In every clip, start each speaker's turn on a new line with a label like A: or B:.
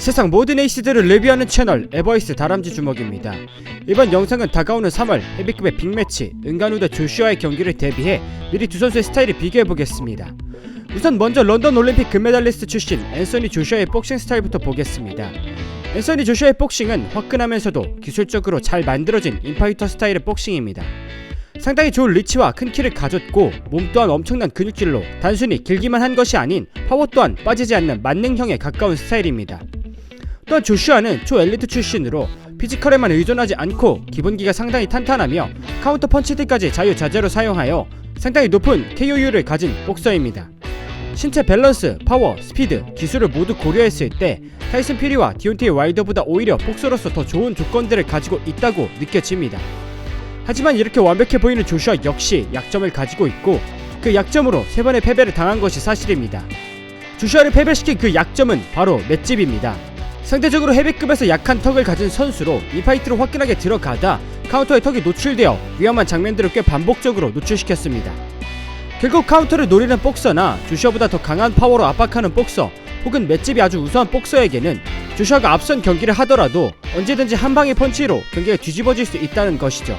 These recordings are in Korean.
A: 세상 모든 에이스들을 레비하는 채널 에버이스 다람쥐 주먹입니다. 이번 영상은 다가오는 3월 헤비급의 빅매치 은간우 대 조슈아의 경기를 대비해 미리 두 선수의 스타일을 비교해 보겠습니다. 우선 먼저 런던 올림픽 금메달리스트 출신 앤서니 조슈아의 복싱 스타일부터 보겠습니다. 앤서니 조슈아의 복싱은 화끈하면서도 기술적으로 잘 만들어진 인파이터 스타일의 복싱입니다. 상당히 좋은 리치와 큰 키를 가졌고 몸 또한 엄청난 근육질로 단순히 길기만 한 것이 아닌 파워 또한 빠지지 않는 만능형에 가까운 스타일입니다. 또한 조슈아는 초엘리트 출신으로 피지컬에만 의존하지 않고 기본기가 상당히 탄탄하며 카운터 펀치들까지 자유자재로 사용하여 상당히 높은 KO율을 가진 복서입니다. 신체 밸런스, 파워, 스피드, 기술을 모두 고려했을 때 타이슨 퓨리와 디온테이 와일더보다 오히려 복서로서 더 좋은 조건들을 가지고 있다고 느껴집니다. 하지만 이렇게 완벽해 보이는 조슈아 역시 약점을 가지고 있고 그 약점으로 세 번의 패배를 당한 것이 사실입니다. 조슈아를 패배시킨 그 약점은 바로 맷집입니다. 상대적으로 헤비급에서 약한 턱을 가진 선수로 이 파이트로 화끈하게 들어가다 카운터에 턱이 노출되어 위험한 장면들을 꽤 반복적으로 노출시켰습니다. 결국 카운터를 노리는 복서나 조슈아보다 더 강한 파워로 압박하는 복서 혹은 맷집이 아주 우수한 복서에게는 조슈아가 앞선 경기를 하더라도 언제든지 한 방의 펀치로 경기가 뒤집어질 수 있다는 것이죠.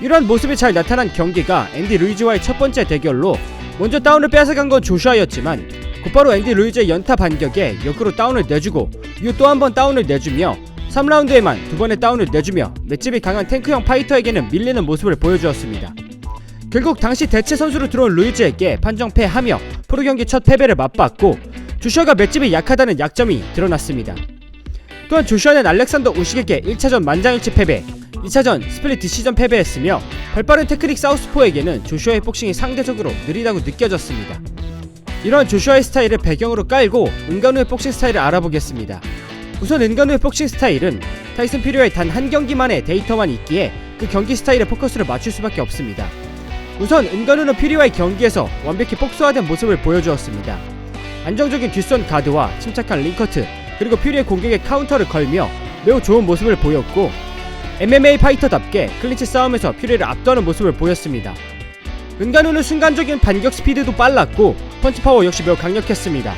A: 이러한 모습이 잘 나타난 경기가 앤디 루이즈와의 첫 번째 대결로 먼저 다운을 뺏어간 건 조슈아였지만 곧바로 앤디 루이즈의 연타 반격에 역으로 다운을 내주고 이후 또 한 번 다운을 내주며 3라운드에만 두 번의 다운을 내주며 맷집이 강한 탱크형 파이터에게는 밀리는 모습을 보여주었습니다. 결국 당시 대체 선수로 들어온 루이즈에게 판정 패하며 프로 경기 첫 패배를 맛봤고 조슈아가 맷집이 약하다는 약점이 드러났습니다. 또한 조슈아는 알렉산더 우식에게 1차전 만장일치 패배, 2차전 스플릿 디시전 패배했으며 발빠른 테크닉 사우스포에게는 조슈아의 복싱이 상대적으로 느리다고 느껴졌습니다. 이러한 조슈아의 스타일을 배경으로 깔고 은간우의 복싱 스타일을 알아보겠습니다. 우선 은간우의 복싱 스타일은 타이슨 퓨리와의 단 한 경기만의 데이터만 있기에 그 경기 스타일에 포커스를 맞출 수밖에 없습니다. 우선 은간우는 퓨리와의 경기에서 완벽히 복수화된 모습을 보여주었습니다. 안정적인 뒷선 가드와 침착한 링커트 그리고 퓨리의 공격에 카운터를 걸며 매우 좋은 모습을 보였고 MMA 파이터답게 클린치 싸움에서 퓨리를 압도하는 모습을 보였습니다. 은간우는 순간적인 반격 스피드도 빨랐고 펀치 파워 역시 매우 강력했습니다.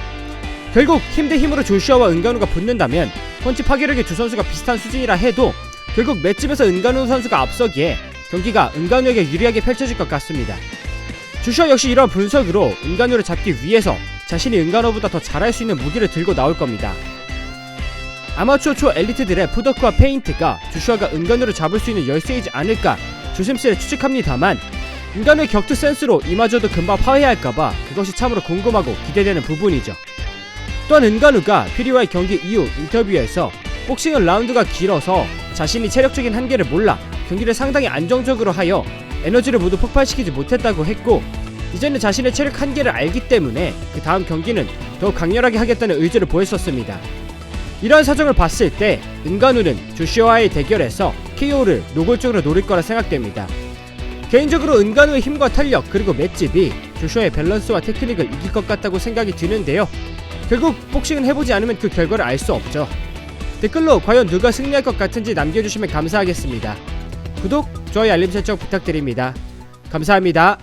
A: 결국 힘 대 힘으로 조슈아와 은간우가 붙는다면 펀치 파괴력이 두 선수가 비슷한 수준이라 해도 결국 맷집에서 은간우 선수가 앞서기에 경기가 은간우에게 유리하게 펼쳐질 것 같습니다. 조슈아 역시 이러한 분석으로 은간우를 잡기 위해서 자신이 은간우보다 더 잘할 수 있는 무기를 들고 나올 겁니다. 아마추어 초 엘리트들의 푸더크와 페인트가 조슈아가 은간우를 잡을 수 있는 열쇠이지 않을까 조심스레 추측합니다만 인간의 격투 센스로 이마저도 금방 파회할까봐 그것이 참으로 궁금하고 기대되는 부분이죠. 또한 은간우가 퓨리와의 경기 이후 인터뷰에서 복싱은 라운드가 길어서 자신이 체력적인 한계를 몰라 경기를 상당히 안정적으로 하여 에너지를 모두 폭발시키지 못했다고 했고 이제는 자신의 체력 한계를 알기 때문에 그 다음 경기는 더욱 강렬하게 하겠다는 의지를 보였었습니다. 이러한 사정을 봤을 때 은간우는 조슈아와의 대결에서 KO를 노골적으로 노릴 거라 생각됩니다. 개인적으로 은간우의 힘과 탄력 그리고 맷집이 조슈아의 밸런스와 테크닉을 이길 것 같다고 생각이 드는데요. 결국 복싱은 해보지 않으면 그 결과를 알 수 없죠. 댓글로 과연 누가 승리할 것 같은지 남겨주시면 감사하겠습니다. 구독, 좋아요, 알림 설정 부탁드립니다. 감사합니다.